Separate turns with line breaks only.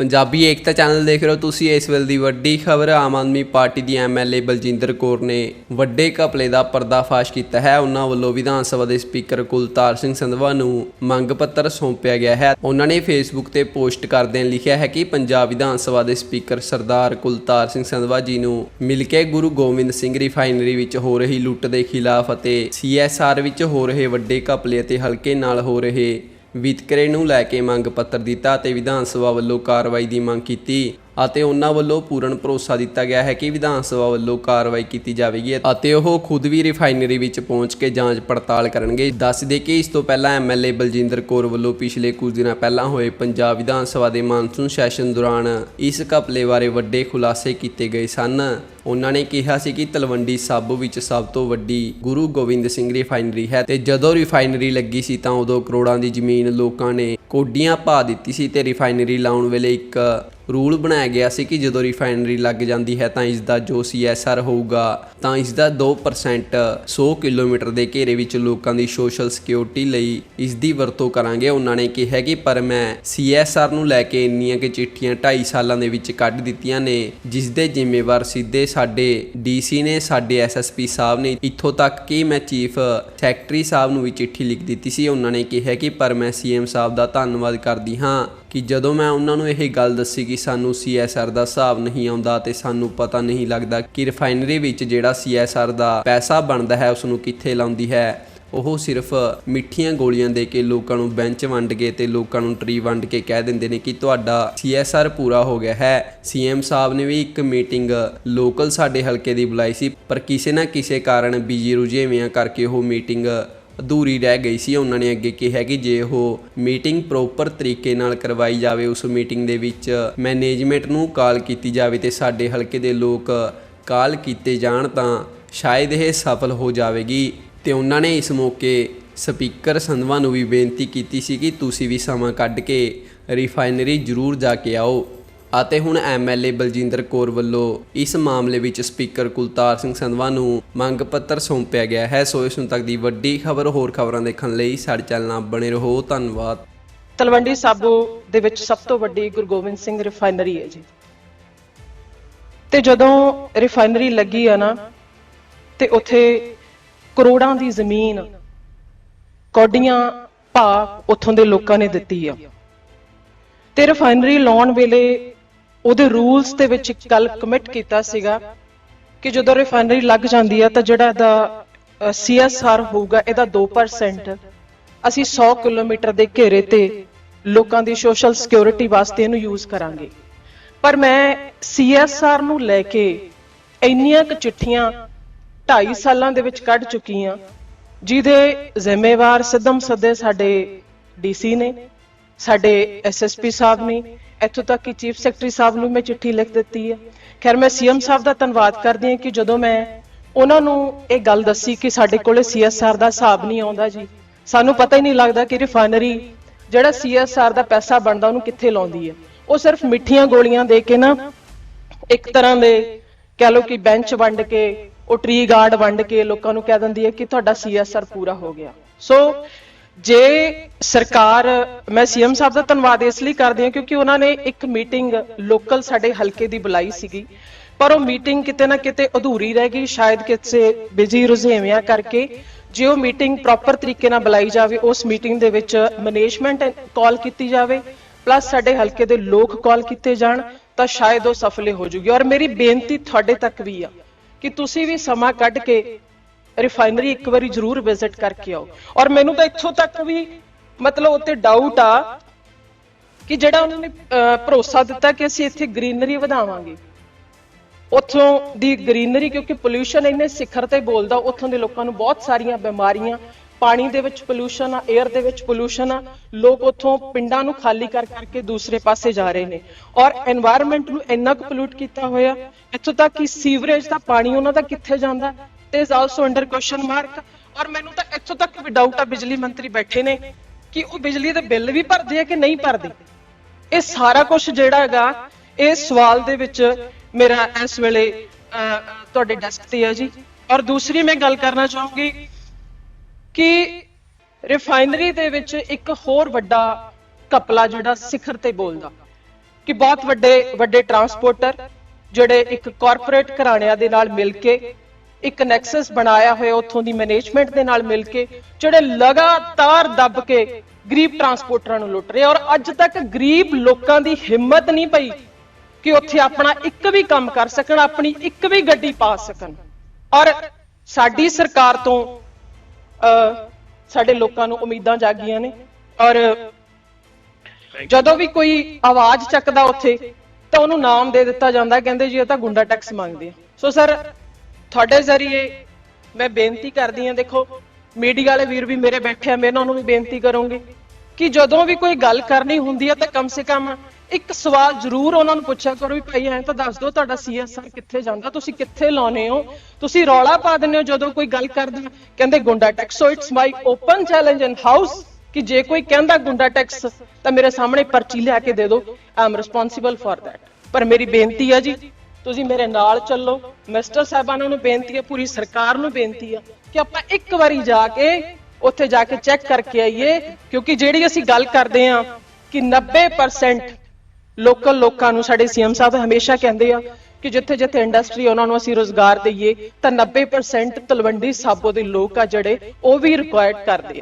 ਪੰਜਾਬੀ ਏਕਤਾ channel ਦੇਖ ਰਹੇ ਹੋ ਤੁਸੀਂ, ਇਸ ਵੇਲੇ ਦੀ ਵੱਡੀ ਖਬਰ, ਆਮ ਆਦਮੀ ਪਾਰਟੀ ਦੀ ਐਮਐਲਏ ਬਲਜਿੰਦਰ ਕੌਰ ਨੇ ਵੱਡੇ ਘਪਲੇ ਦਾ ਪਰਦਾਫਾਸ਼ ਕੀਤਾ ਹੈ। ਉਹਨਾਂ ਵੱਲੋਂ ਵਿਧਾਨ ਸਭਾ ਦੇ ਸਪੀਕਰ ਕੁਲਤਾਰ ਸਿੰਘ ਸੰਧਵਾ ਨੂੰ ਮੰਗ ਪੱਤਰ ਸੌਂਪਿਆ ਗਿਆ ਹੈ। ਉਹਨਾਂ ਨੇ ਫੇਸਬੁੱਕ ਤੇ ਪੋਸਟ ਕਰਦਿਆਂ ਲਿਖਿਆ ਹੈ ਕਿ ਪੰਜਾਬ ਵਿਧਾਨ ਸਭਾ ਦੇ ਸਪੀਕਰ ਸਰਦਾਰ ਕੁਲਤਾਰ ਸਿੰਘ ਸੰਧਵਾ ਜੀ ਨੂੰ ਮਿਲ ਕੇ ਗੁਰੂ ਗੋਬਿੰਦ ਸਿੰਘ ਰਿਫਾਈਨਰੀ ਵਿੱਚ ਹੋ ਰਹੀ ਲੁੱਟ ਦੇ ਖਿਲਾਫ ਅਤੇ ਸੀਐਸਆਰ ਵਿੱਚ ਹੋ ਰਹੇ ਵੱਡੇ ਘਪਲੇ ਅਤੇ ਹਲਕੇ ਨਾਲ ਹੋ ਰਹੇ ਵਿਤਕਰੇ ਨੂੰ ਲੈ ਕੇ ਮੰਗ ਪੱਤਰ ਦਿੱਤਾ ਅਤੇ ਵਿਧਾਨ ਸਭਾ ਵੱਲੋਂ ਕਾਰਵਾਈ ਦੀ ਮੰਗ ਕੀਤੀ। ਅਤੇ ਉਹਨਾਂ ਵੱਲੋਂ ਪੂਰਨ ਭਰੋਸਾ ਦਿੱਤਾ ਗਿਆ ਹੈ ਕਿ ਵਿਧਾਨ ਸਭਾ ਵੱਲੋਂ ਕਾਰਵਾਈ ਕੀਤੀ ਜਾਵੇਗੀ ਅਤੇ ਉਹ ਖੁਦ ਵੀ ਰਿਫਾਈਨਰੀ ਵਿੱਚ ਪਹੁੰਚ ਕੇ ਜਾਂਚ ਪੜਤਾਲ ਕਰਨਗੇ। ਦੱਸ ਦੇ ਕਿ ਇਸ ਤੋਂ ਪਹਿਲਾਂ ਐਮਐਲਏ ਬਲਜਿੰਦਰ ਕੌਰ ਵੱਲੋਂ ਪਿਛਲੇ ਕੁਝ ਦਿਨਾਂ ਪਹਿਲਾਂ ਹੋਏ ਪੰਜਾਬ ਵਿਧਾਨ ਸਭਾ ਦੇ ਮਾਨਸੂਨ ਸੈਸ਼ਨ ਦੌਰਾਨ ਇਸ ਘਪਲੇ ਬਾਰੇ ਵੱਡੇ ਖੁਲਾਸੇ ਕੀਤੇ ਗਏ ਸਨ। ਉਹਨਾਂ ਨੇ ਕਿਹਾ ਸੀ ਕਿ ਤਲਵੰਡੀ ਸਾਬੋ ਵਿੱਚ ਸਭ ਤੋਂ ਵੱਡੀ ਗੁਰੂ ਗੋਬਿੰਦ ਸਿੰਘ ਰਿਫਾਈਨਰੀ ਹੈ ਤੇ ਜਦੋਂ ਰਿਫਾਈਨਰੀ ਲੱਗੀ ਸੀ ਤਾਂ ਉਦੋਂ ਕਰੋੜਾਂ ਦੀ ਜ਼ਮੀਨ ਲੋਕਾਂ ਨੇ ਕੋਡੀਆਂ ਪਾ ਦਿੱਤੀ ਸੀ ਤੇ ਰਿਫਾਈਨਰੀ ਲਾਉਣ ਵੇਲੇ ਇੱਕ ਰੂਲ ਬਣਾਇਆ ਗਿਆ ਸੀ ਕਿ ਜਦੋਂ ਰਿਫਾਈਨਰੀ ਲੱਗ ਜਾਂਦੀ ਹੈ ਤਾਂ ਇਸ ਦਾ ਜੋ ਸੀਐਸਆਰ ਹੋਊਗਾ, ਤਾਂ ਇਸ ਦਾ 2% 100 ਕਿਲੋਮੀਟਰ ਦੇ ਘੇਰੇ ਵਿੱਚ ਲੋਕਾਂ ਦੀ ਸੋਸ਼ਲ ਸਿਕਿਉਰਿਟੀ ਲਈ ਇਸ ਦੀ ਵਰਤੋਂ ਕਰਾਂਗੇ। ਉਹਨਾਂ ਨੇ ਕਿਹਾ ਕਿ ਪਰ ਮੈਂ ਸੀਐਸਆਰ ਨੂੰ ਲੈ ਕੇ ਇੰਨੀਆਂ ਕਿ ਚਿੱਠੀਆਂ 2.5 ਸਾਲਾਂ ਦੇ ਵਿੱਚ ਕੱਢ ਦਿੱਤੀਆਂ ਨੇ ਜਿਸ ਦੇ ਜ਼ਿੰਮੇਵਾਰ ਸਿੱਧੇ ਸਾਡੇ ਡੀਸੀ ਨੇ, ਸਾਡੇ ਐਸਐਸਪੀ ਸਾਹਿਬ ਨੇ। ਇੱਥੋਂ ਤੱਕ ਕਿ ਮੈਂ ਚੀਫ ਸੈਕਟਰੀ ਸਾਹਿਬ ਨੂੰ ਵੀ ਚਿੱਠੀ ਲਿਖ ਦਿੱਤੀ ਸੀ। ਉਹਨਾਂ ਨੇ ਕਿਹਾ ਕਿ ਪਰ ਮੈਂ ਸੀਐਮ ਸਾਹਿਬ ਦਾ ਧੰਨਵਾਦ ਕਰਦੀ ਹਾਂ ਕਿ ਜਦੋਂ ਮੈਂ ਉਹਨਾਂ ਨੂੰ ਇਹ ਗੱਲ ਦੱਸੀ ਕਿ ਸਾਨੂੰ ਸੀਐਸਆਰ ਦਾ ਹਿਸਾਬ ਨਹੀਂ ਆਉਂਦਾ ਤੇ ਸਾਨੂੰ ਪਤਾ ਨਹੀਂ ਲੱਗਦਾ ਕਿ ਰਿਫਾਈਨਰੀ ਵਿੱਚ ਜਿਹੜਾ ਸੀਐਸਆਰ ਦਾ ਪੈਸਾ ਬਣਦਾ ਹੈ ਉਸ ਨੂੰ ਕਿੱਥੇ ਲਾਉਂਦੀ ਹੈ। ਉਹ ਸਿਰਫ ਮਿੱਠੀਆਂ ਗੋਲੀਆਂ ਦੇ ਕੇ ਲੋਕਾਂ ਨੂੰ ਬੈਂਚ ਵੰਡ ਕੇ ਤੇ ਲੋਕਾਂ ਨੂੰ ਟਰੀ ਵੰਡ ਕੇ ਕਹਿ ਦਿੰਦੇ ਨੇ ਕਿ ਤੁਹਾਡਾ ਸੀਐਸਆਰ ਪੂਰਾ ਹੋ ਗਿਆ ਹੈ। ਸੀਐਮ ਸਾਹਿਬ ਨੇ ਵੀ ਇੱਕ ਮੀਟਿੰਗ ਲੋਕਲ ਸਾਡੇ ਹਲਕੇ ਦੀ ਬੁਲਾਈ ਸੀ, ਪਰ ਕਿਸੇ ਨਾ ਕਿਸੇ ਕਾਰਨ ਬਿਜ਼ੀ ਰੁਝੇਵਿਆਂ ਕਰਕੇ ਉਹ ਮੀਟਿੰਗ ਅਧੂਰੀ ਰਹਿ ਗਈ ਸੀ। ਉਹਨਾਂ ਨੇ ਅੱਗੇ ਕਿਹਾ ਕਿ ਜੇ ਉਹ ਮੀਟਿੰਗ ਪ੍ਰੋਪਰ ਤਰੀਕੇ ਨਾਲ ਕਰਵਾਈ ਜਾਵੇ, ਉਸ ਮੀਟਿੰਗ ਦੇ ਵਿੱਚ ਮੈਨੇਜਮੈਂਟ ਨੂੰ ਕਾਲ ਕੀਤੀ ਜਾਵੇ ਤੇ ਸਾਡੇ ਹਲਕੇ ਦੇ ਲੋਕ ਕਾਲ ਕੀਤੇ ਜਾਣ ਤਾਂ ਸ਼ਾਇਦ ਇਹ ਸਫਲ ਹੋ ਜਾਵੇਗੀ। ਤੇ ਉਹਨਾਂ ਨੇ ਇਸ ਮੌਕੇ ਸਪੀਕਰ ਸੰਧਵਾ ਨੂੰ ਵੀ ਬੇਨਤੀ ਕੀਤੀ ਸੀ ਕਿ ਤੁਸੀਂ ਵੀ ਸਮਾਂ ਕੱਢ ਕੇ ਰਿਫਾਈਨਰੀ ਜ਼ਰੂਰ ਜਾ ਕੇ ਆਓ। ਅਤੇ ਹੁਣ ਐਮਐਲਏ ਬਲਜਿੰਦਰ ਕੌਰ ਵੱਲੋਂ ਇਸ ਮਾਮਲੇ ਵਿੱਚ ਸਪੀਕਰ ਕੁਲਤਾਰ ਸਿੰਘ ਸੰਧਵਾ ਨੂੰ ਮੰਗ ਪੱਤਰ ਸੌਂਪਿਆ ਗਿਆ ਹੈ। ਸੋ ਇਸ ਨੂੰ ਤੱਕ ਦੀ ਵੱਡੀ ਖਬਰ, ਹੋਰ ਖਬਰਾਂ ਦੇਖਣ ਲਈ ਸਾਡੇ ਚੈਨਲ ਨਾਲ ਬਣੇ ਰਹੋ। ਧੰਨਵਾਦ।
ਤਲਵੰਡੀ ਸਾਬੋ ਦੇ ਵਿੱਚ ਸਭ ਤੋਂ ਵੱਡੀ ਗੁਰੂ ਗੋਬਿੰਦ ਸਿੰਘ ਰਿਫਾਈਨਰੀ ਹੈ ਜੀ। ਤੇ ਜਦੋਂ ਰਿਫਾਈਨਰੀ ਲੱਗੀ ਆ ਨਾ, ਤੇ ਉੱਥੇ ਕਰੋੜਾਂ ਦੀ ਜ਼ਮੀਨ ਕੌਡੀਆਂ ਭਾ ਉੱਥੋਂ ਦੇ ਲੋਕਾਂ ਨੇ ਦਿੱਤੀ ਆ। ਤੇ ਰਿਫਾਈਨਰੀ ਲਾਉਣ ਵੇਲੇ ਉਹਦੇ ਰੂਲਸ ਦੇ ਵਿੱਚ ਇੱਕ ਗੱਲ ਕਮਿਟ ਕੀਤਾ ਸੀਗਾ ਕਿ ਜਦੋਂ ਰਿਫਾਈਨਰੀ ਲੱਗ ਜਾਂਦੀ ਆ ਤਾਂ ਜਿਹੜਾ ਇਹਦਾ ਸੀਐਸਆਰ ਹੋਊਗਾ, ਇਹਦਾ 2% ਅਸੀਂ 100 ਕਿਲੋਮੀਟਰ ਦੇ ਘੇਰੇ ਤੇ ਲੋਕਾਂ ਦੀ ਸੋਸ਼ਲ ਸਿਕਿਉਰਿਟੀ ਵਾਸਤੇ ਇਹਨੂੰ ਯੂਜ਼ ਕਰਾਂਗੇ। ਪਰ ਮੈਂ ਸੀਐਸਆਰ ਨੂੰ ਲੈ ਕੇ ਇੰਨੀਆਂ ਕੁ ਚਿੱਠੀਆਂ 2.5 ਸਾਲਾਂ ਦੇ ਵਿੱਚ ਕੱਢ ਚੁੱਕੀ ਆ, ਜਿਹਦੇ ਜ਼ਿੰਮੇਵਾਰ ਸਿੱਧਮ ਸੱਦੇ ਸਾਡੇ ਡੀਸੀ ਨੇ, ਸਾਡੇ ਐਸਐਸਪੀ ਸਾਹਿਬ ਨੇ ਇੱਥੋਂ ਤੱਕ ਕਿ ਚੀਫ ਸੈਕਟਰੀ ਸਾਹਿਬ ਨੂੰ ਮੈਂ ਚਿੱਠੀ ਲਿਖ ਦਿੱਤੀ ਹੈ। ਖੈਰ, ਮੈਂ ਸੀਐਮ ਸਾਹਿਬ ਦਾ ਧੰਨਵਾਦ ਕਰਦੀ ਹਾਂ ਕਿ ਜਦੋਂ ਮੈਂ ਉਹਨਾਂ ਨੂੰ ਇਹ ਗੱਲ ਦੱਸੀ ਕਿ ਸਾਡੇ ਕੋਲੇ ਸੀਐਸਆਰ ਦਾ ਹਿਸਾਬ ਨਹੀਂ ਆਉਂਦਾ ਜੀ, ਸਾਨੂੰ ਪਤਾ ਹੀ ਨਹੀਂ ਲੱਗਦਾ ਕਿ ਰਿਫਾਈਨਰੀ ਜਿਹੜਾ ਸੀਐਸਆਰ ਦਾ ਪੈਸਾ ਬਣਦਾ ਉਹਨੂੰ ਕਿੱਥੇ ਲਾਉਂਦੀ ਹੈ। ਉਹ ਸਿਰਫ ਮਿੱਠੀਆਂ ਗੋਲੀਆਂ ਦੇ ਕੇ ਨਾ ਇੱਕ ਤਰ੍ਹਾਂ ਦੇ ਕਹਿ ਲੋ ਕਿ ਬੈਂਚ ਵੰਡ ਕੇ, ਉਹ ਟ੍ਰੀ ਗਾਰਡ ਵੰਡ ਕੇ ਲੋਕਾਂ ਨੂੰ ਕਹਿ ਦਿੰਦੀ ਹੈ ਕਿ ਤੁਹਾਡਾ ਸੀਐਸਆਰ ਪੂਰਾ ਹੋ ਗਿਆ। ਸੋ ਜੇ ਸਰਕਾਰ, ਮੈਂ ਸੀਐਮ ਸਾਹਿਬ ਦਾ ਧੰਨਵਾਦ ਇਸ ਲਈ ਕਰਦੀ ਹਾਂ ਕਿਉਂਕਿ ਉਹਨਾਂ ਨੇ ਇੱਕ ਮੀਟਿੰਗ ਲੋਕਲ ਸਾਡੇ ਹਲਕੇ ਦੀ ਬੁਲਾਈ ਸੀਗੀ। ਪਰ ਉਹ ਮੀਟਿੰਗ ਕਿਤੇ ਨਾ ਕਿਤੇ ਅਧੂਰੀ ਰਹਿ ਗਈ, ਸ਼ਾਇਦ ਕਿਸੇ ਬਿਜ਼ੀ ਰੁਝੇਵਿਆਂ ਕਰਕੇ। ਜੇ ਉਹ ਮੀਟਿੰਗ ਪ੍ਰੋਪਰ ਤਰੀਕੇ ਨਾਲ ਬੁਲਾਈ ਜਾਵੇ, ਉਸ ਮੀਟਿੰਗ ਦੇ ਵਿੱਚ ਮੈਨੇਜਮੈਂਟ ਕਾਲ ਕੀਤੀ ਜਾਵੇ, ਪਲੱਸ ਸਾਡੇ ਹਲਕੇ ਦੇ ਲੋਕ ਕਾਲ ਕੀਤੇ ਜਾਣ, ਤਾਂ ਸ਼ਾਇਦ ਉਹ ਸਫਲੇ ਹੋ ਜੂਗੀ। ਔਰ ਮੇਰੀ ਬੇਨਤੀ ਤੁਹਾਡੇ ਤੱਕ ਵੀ ਆ ਕਿ ਤੁਸੀਂ ਵੀ ਸਮਾਂ ਕੱਢ ਕੇ ਰਿਫਾਈਨਰੀ ਇੱਕ ਵਾਰੀ ਜ਼ਰੂਰ ਵਿਜ਼ਿਟ ਕਰਕੇ ਆਓ। ਔਰ ਮੈਨੂੰ ਤਾਂ ਇੱਥੋਂ ਤੱਕ ਵੀ ਮਤਲਬ ਉੱਤੇ ਡਾਊਟ ਆ ਕਿ ਜਿਹੜਾ ਉਹਨਾਂ ਨੇ ਭਰੋਸਾ ਦਿੱਤਾ ਕਿ ਅਸੀਂ ਇੱਥੇ ਗ੍ਰੀਨਰੀ ਵਧਾਵਾਂਗੇ। ਉੱਥੋਂ ਦੀ ਗ੍ਰੀਨਰੀ ਕਿਉਂਕਿ ਪੋਲੂਸ਼ਨ ਇੰਨੇ ਸਿਖਰ ਤੇ ਬੋਲਦਾ, ਉੱਥੋਂ ਦੇ ਲੋਕਾਂ ਨੂੰ ਬਹੁਤ ਸਾਰੀਆਂ ਬਿਮਾਰੀਆਂ, ਪਾਣੀ ਦੇ ਵਿੱਚ ਪੋਲੂਸ਼ਨ ਆ 에ਅਰ ਦੇ ਵਿੱਚ ਪੋਲੂਸ਼ਨ ਆ, ਲੋਕ ਉੱਥੋਂ ਪਿੰਡਾਂ ਨੂੰ ਖਾਲੀ ਕਰ ਕਰਕੇ ਦੂਸਰੇ ਪਾਸੇ ਜਾ ਰਹੇ ਨੇ। ਔਰ এনवायरमेंट ਨੂੰ ਇੰਨਾ ਕੁ ਪੋਲੂਟ ਕੀਤਾ ਹੋਇਆ, ਇੱਥੋਂ ਤੱਕ ਕਿ ਸੀਵਰੇਜ ਦਾ ਪਾਣੀ ਉਹਨਾਂ ਦਾ ਕਿੱਥੇ ਜਾਂਦਾ? ਤੇ ਇਜ਼ ਆਲਸੋ ਅੰਡਰ ਕੁਐਸਚਨ ਔਰ ਮੈਨੂੰ ਤਾਂ ਇੱਥੋਂ ਤੱਕ ਵੀ ਡਾਊਟ ਆ, ਬਿਜਲੀ ਮੰਤਰੀ ਬੈਠੇ ਨੇ ਕਿ ਉਹ ਬਿਜਲੀ ਦੇ ਬਿੱਲ ਵੀ ਭਰਦੇ ਆ ਕਿ ਨਹੀਂ ਭਰਦੇ। ਇਹ ਸਾਰਾ ਕੁਝ ਜਿਹੜਾ ਹੈਗਾ, ਇਹ ਸਵਾਲ ਦੇ ਵਿੱਚ ਮੇਰਾ ਇਸ ਵੇਲੇ ਤੁਹਾਡੇ ਡੈਸਕ ਤੇ ਹੈ ਜੀ। ਔਰ ਦੂਸਰੀ ਮੈਂ ਗੱਲ ਕਰਨਾ ਚਾਹੂੰਗੀ ਕਿ ਰਿਫਾਈਨਰੀ ਦੇ ਵਿੱਚ ਇੱਕ ਹੋਰ ਵੱਡਾ ਕਪਲਾ ਜਿਹੜਾ ਸਿਖਰ ਤੇ ਬੋਲਦਾ, ਕਿ ਬਹੁਤ ਵੱਡੇ ਵੱਡੇ ਟਰਾਂਸਪੋਰਟਰ ਜਿਹੜੇ ਇੱਕ ਕਾਰਪੋਰੇਟ ਘਰਾਣਿਆਂ ਦੇ ਨਾਲ ਮਿਲ ਕੇ ਇੱਕ ਨੈਕਸਸ ਬਣਾਇਆ ਹੋਇਆ ਉੱਥੋਂ ਦੀ ਮੈਨੇਜਮੈਂਟ ਦੇ ਨਾਲ ਮਿਲ ਕੇ ਜਿਹੜੇ ਲਗਾਤਾਰ ਦੱਬ ਕੇ ਗਰੀਬ ਟਰਾਂਸਪੋਰਟਰਾਂ ਨੂੰ ਲੁੱਟ ਰਹੇ ਔਰ ਅੱਜ ਤੱਕ ਗਰੀਬ ਲੋਕਾਂ ਦੀ ਹਿੰਮਤ ਨਹੀਂ ਪਈ ਕਿ ਉੱਥੇ ਆਪਣਾ ਇੱਕ ਵੀ ਕੰਮ ਕਰ ਸਕਣ ਆਪਣੀ ਇੱਕ ਵੀ ਗੱਡੀ ਪਾ ਸਕਣ। ਔਰ ਸਾਡੀ ਸਰਕਾਰ ਤੋਂ ਅ, ਸਾਡੇ ਲੋਕਾਂ ਨੂੰ ਉਮੀਦਾਂ ਜਾਗੀਆਂ ਨੇ। ਔਰ ਜਦੋਂ ਵੀ ਕੋਈ ਆਵਾਜ਼ ਚੱਕਦਾ ਉੱਥੇ ਤਾਂ ਉਹਨੂੰ ਨਾਮ ਦੇ ਦਿੱਤਾ ਜਾਂਦਾ ਕਹਿੰਦੇ ਜੀ ਇਹ ਤਾਂ ਗੁੰਡਾ ਟੈਕਸ ਮੰਗਦੇ ਆ। ਸੋ ਸਰ ਤੁਹਾਡੇ ਜ਼ਰੀਏ ਮੈਂ ਬੇਨਤੀ ਕਰਦੀ ਆ ਦੇਖੋ ਮੀਡੀਆ ਵਾਲੇ ਵੀਰ ਵੀ ਮੇਰੇ ਬੈਠੇ ਆ, ਮੈਂ ਉਹਨਾਂ ਨੂੰ ਵੀ ਬੇਨਤੀ ਕਰੂੰਗੀ ਕਿ ਜਦੋਂ ਵੀ ਕੋਈ ਗੱਲ ਕਰਨੀ ਹੁੰਦੀ ਆ ਤਾਂ ਕਮ ਸੇ ਕਮ ਇੱਕ ਸਵਾਲ ਜ਼ਰੂਰ ਉਹਨਾਂ ਨੂੰ ਪੁੱਛਿਆ ਕਰੋ ਵੀ ਭਾਈ ਐਂ ਤਾਂ ਦੱਸ ਦਿਓ ਤੁਹਾਡਾ ਸੀਐਸਆਰ ਕਿੱਥੇ ਜਾਂਦਾ, ਤੁਸੀਂ ਕਿੱਥੇ ਲਾਉਨੇ ਹੋ? ਤੁਸੀਂ ਰੌਲਾ ਪਾ ਦਿੰਦੇ ਹੋ ਜਦੋਂ ਕੋਈ ਗੱਲ ਕਰਦਾ, ਕਹਿੰਦੇ goonda tax so it's my open challenge in house ਕਿ ਜੇ ਕੋਈ ਕਹਿੰਦਾ ਗੁੰਡਾ ਟੈਕਸ ਤਾਂ ਮੇਰੇ ਸਾਹਮਣੇ ਪਰਚੀ ਲਿਆ ਕੇ ਦੇ ਦਿਓ। ਆਮ ਰਿਸਪੌਂਸਿਬਲ ਫॉर ਦੈਟ ਪਰ ਮੇਰੀ ਬੇਨਤੀ ਆ ਜੀ, ਤੁਸੀਂ ਮੇਰੇ ਨਾਲ ਚੱਲੋ। ਮਿਸਟਰ ਸਾਹਿਬਾਨਾਂ ਨੂੰ ਬੇਨਤੀ ਹੈ, ਪੂਰੀ ਸਰਕਾਰ ਨੂੰ ਬੇਨਤੀ ਹੈ ਕਿ ਆਪਾਂ ਇੱਕ ਵਾਰੀ ਜਾ ਕੇ ਉੱਥੇ ਜਾ ਕੇ ਚੈੱਕ ਕਰਕੇ ਆਈਏ, ਕਿਉਂਕਿ ਜਿਹੜੀ ਅਸੀਂ ਗੱਲ ਕਰਦੇ ਆ ਕਿ 90% ਲੋਕਲ ਲੋਕਾਂ ਨੂੰ ਸਾਡੇ ਸੀਐਮ ਸਾਹਿਬ ਹਮੇਸ਼ਾ ਕਹਿੰਦੇ ਆ ਕਿ ਜਿੱਥੇ ਜਿੱਥੇ ਇੰਡਸਟਰੀ ਉਹਨਾਂ ਨੂੰ ਅਸੀਂ ਰੋਜ਼ਗਾਰ ਦਈਏ, ਤਾਂ 90% ਤਲਵੰਡੀ ਸਾਬੋ ਦੇ ਲੋਕ ਆ ਜਿਹੜੇ, ਉਹ ਵੀ ਰਿਕੁਆਇਰਡ ਕਰਦੇ ਆ।